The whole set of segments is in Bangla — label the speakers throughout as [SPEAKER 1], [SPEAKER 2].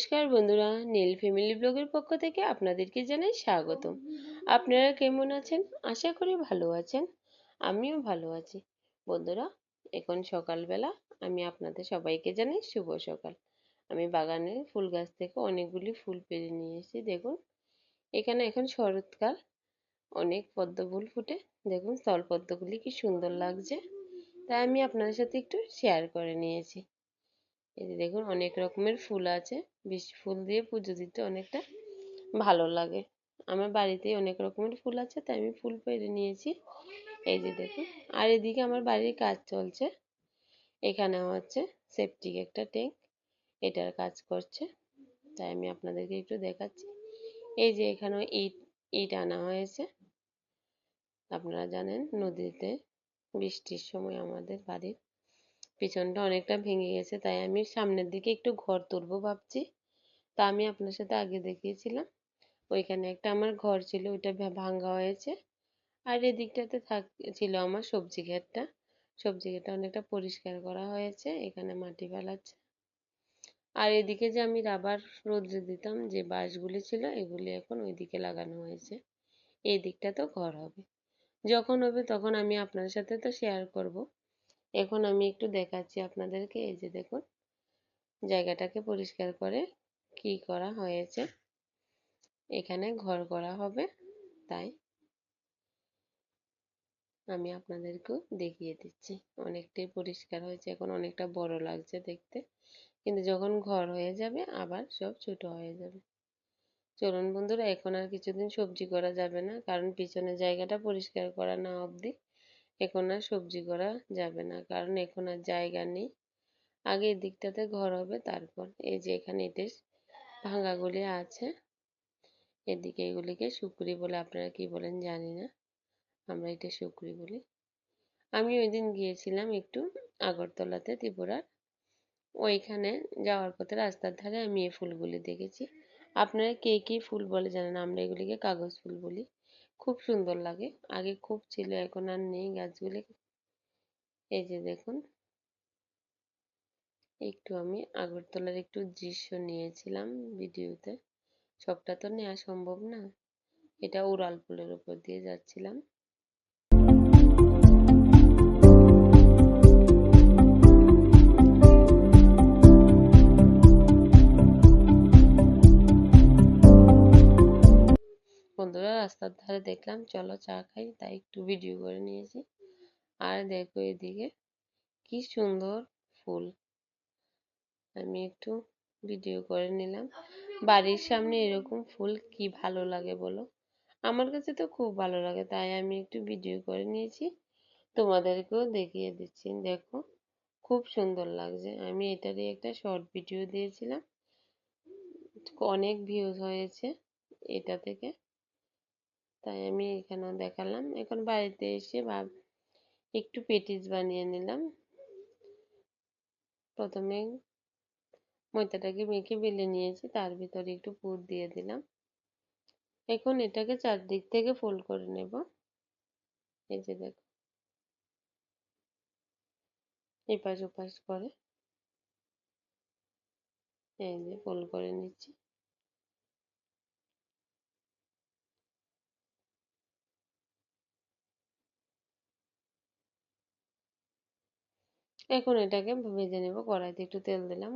[SPEAKER 1] নমস্কার বন্ধুরা, নীল ফ্যামিলি ব্লগের পক্ষ থেকে আপনাদেরকে জানাই স্বাগতম। আপনারা কেমন আছেন? আশা করি ভালো আছেন। আমিও ভালো আছি। বন্ধুরা, এখন সকালবেলা আমি আপনাদের সবাইকে জানাই শুভ সকাল। আমি বাগানের ফুল গাছ থেকে অনেকগুলি ফুল পেরে নিয়ে এসেছি, দেখুন। এখানে এখন শরৎকাল, অনেক পদ্ম ফুল ফুটে। দেখুন, স্থলপদ্মগুলি কি সুন্দর লাগছে। তাই আমি আপনাদের সাথে একটু শেয়ার করে নিয়েছি। এই যে দেখুন, অনেক রকমের ফুল আছে। বেশি ফুল দিয়ে পুজো দিতে অনেকটা ভালো লাগে। আমার বাড়িতেই অনেক রকমের ফুল আছে, তাই আমি ফুল পেরে নিয়েছি। এই যে দেখুন, আর এদিকে আমার বাড়ির কাজ চলছে। এখানে হচ্ছে সেপটিক একটা ট্যাঙ্ক এটার কাজ করছে। তাই আমি আপনাদেরকে একটু দেখাচ্ছি। এই যে এখানে ইট ইট আনা হয়েছে। আপনারা জানেন, নদীতে বৃষ্টির সময় আমাদের বাড়ির পিছনটা অনেকটা ভেঙে গেছে, তাই আমি সামনের দিকে একটু ঘর তুলবো ভাবছি। তা আমি আপনার সাথে আগে দেখিয়েছিলাম। ওইখানে একটা আমার ঘর ছিল, ওইটা ভাঙ্গা হয়েছে। আর এদিকটাতে থাক, ছিল আমার সবজি ক্ষেতটা সবজি ক্ষেতটা অনেকটা পরিষ্কার করা হয়েছে, এখানে মাটি ফেলাচ্ছে। আর এদিকে যে আমি রাবার রোদ্রে দিতাম, যে বাঁশগুলি ছিল, এগুলি এখন ওইদিকে লাগানো হয়েছে। এই দিকটাতেও ঘর হবে। যখন হবে তখন আমি আপনার সাথে তো শেয়ার করব। এখন আমি একটু দেখাচ্ছি আপনাদেরকে, এই যে দেখুন, জায়গাটাকে পরিষ্কার করে কি করা হয়েছে। এখানে ঘর করা হবে, তাই আমি আপনাদেরকেও দেখিয়ে দিচ্ছি। অনেকটাই পরিষ্কার হয়েছে, এখন অনেকটা বড় লাগছে দেখতে। কিন্তু যখন ঘর হয়ে যাবে, আবার সব ছোট হয়ে যাবে। চলুন বন্ধুরা, এখন আর কিছুদিন সবজি করা যাবে না, কারণ পিছনের জায়গাটা পরিষ্কার করা না অবধি এখন আর সবজি করা যাবে না, কারণ এখন আর জায়গা নেই। আগে এই দিকটাতে ঘর হবে, তারপর এই যে এখানে এটির ভাঙাগুলি আছে, এদিকে এগুলিকে শুকরি বলে আপনারা কি বলেন জানি না, আমরা এটা শুকরি বলি। আমি ওই দিন গিয়েছিলাম একটু আগরতলাতে ত্রিপুরার, ওইখানে যাওয়ার পথে রাস্তার ধারে আমি এই ফুলগুলি দেখেছি। আপনারা কে কী ফুল বলে জানেন? আমরা এগুলিকে কাগজ ফুল বলি। খুব সুন্দর লাগে। আগে খুব ছিল, এখন আর নেই গাছগুলি এই যে দেখুন। একটু আমি আগরতলার একটু দৃশ্য নিয়েছিলাম ভিডিওতে। সবটা তো নেওয়া সম্ভব না। এটা উড়াল পুলের উপর দিয়ে যাচ্ছিলাম। রাস্তার ধারে দেখলাম, চলো চা খাই। তাই একটু ভিডিও করে নিয়েছি। আর দেখো এদিকে কি সুন্দর ফুল। আমি একটু ভিডিও করে নিলাম। বাড়ির সামনে এরকম ফুল কি ভালো লাগে বলো? আমার কাছে তো খুব ভালো লাগে, তাই আমি একটু ভিডিও করে নিয়েছি। তোমাদেরকেও দেখিয়ে দিচ্ছি। দেখো, খুব সুন্দর লাগছে। আমি এটারই একটা শর্ট ভিডিও দিয়েছিলাম। অনেক ভিউজ হয়েছে এটা থেকে। তাই আমি এখানেও দেখালাম। এখন বাড়িতে এসে ভাব, একটু পেটিস বানিয়ে নিলাম। প্রথমে ময়দাটাকে মেখে বেলে নিয়েছি, তার ভিতরে একটু পুর দিয়ে দিলাম। এখন এটাকে চারদিক থেকে ফোল্ড করে নেব। এই যে দেখো, এপাশ ওপাশ করে। এই যে ফোল্ড করে নিচ্ছি। এখন এটাকে ভেজে নেব, কড়াইতে একটু তেল দিলাম,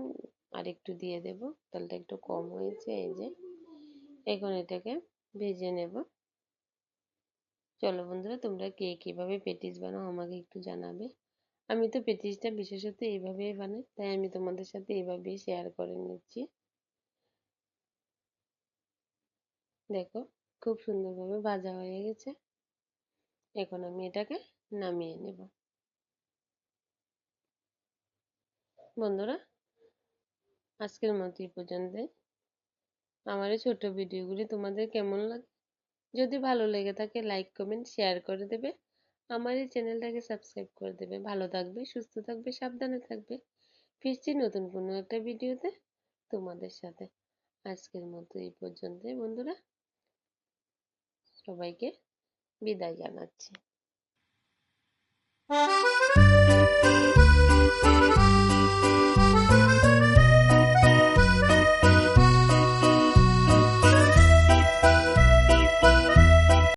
[SPEAKER 1] আর একটু দিয়ে দেব। তেলটা একটু কম হয়েছে, এই যে। এখন এটাকে ভেজে নেব। চলো বন্ধুরা, তোমরা কে কীভাবে পেটিস বানাও আমাকে একটু জানাবে। আমি তো পেটিসটা বিশেষত এইভাবেই বানাই, তাই আমি তোমাদের সাথে এইভাবেই শেয়ার করে নিচ্ছি। দেখো, খুব সুন্দরভাবে ভাজা হয়ে গেছে। এখন আমি এটাকে নামিয়ে নেব। বন্ধুরা, আজকের মতো এই পর্যন্ত আমার এই ছোট ভিডিওগুলি তোমাদের কেমন লাগে, যদি ভালো লেগে থাকে লাইক, কমেন্ট, শেয়ার করে দেবে। আমার এই চ্যানেলটাকে সাবস্ক্রাইব করে দেবে। ভালো থাকবে, সুস্থ থাকবে, সাবধানে থাকবে। ফিরছি নতুন কোনো একটা ভিডিওতে তোমাদের সাথে। আজকের মতো এই পর্যন্তই বন্ধুরা। সবাইকে বিদায় জানাচ্ছি।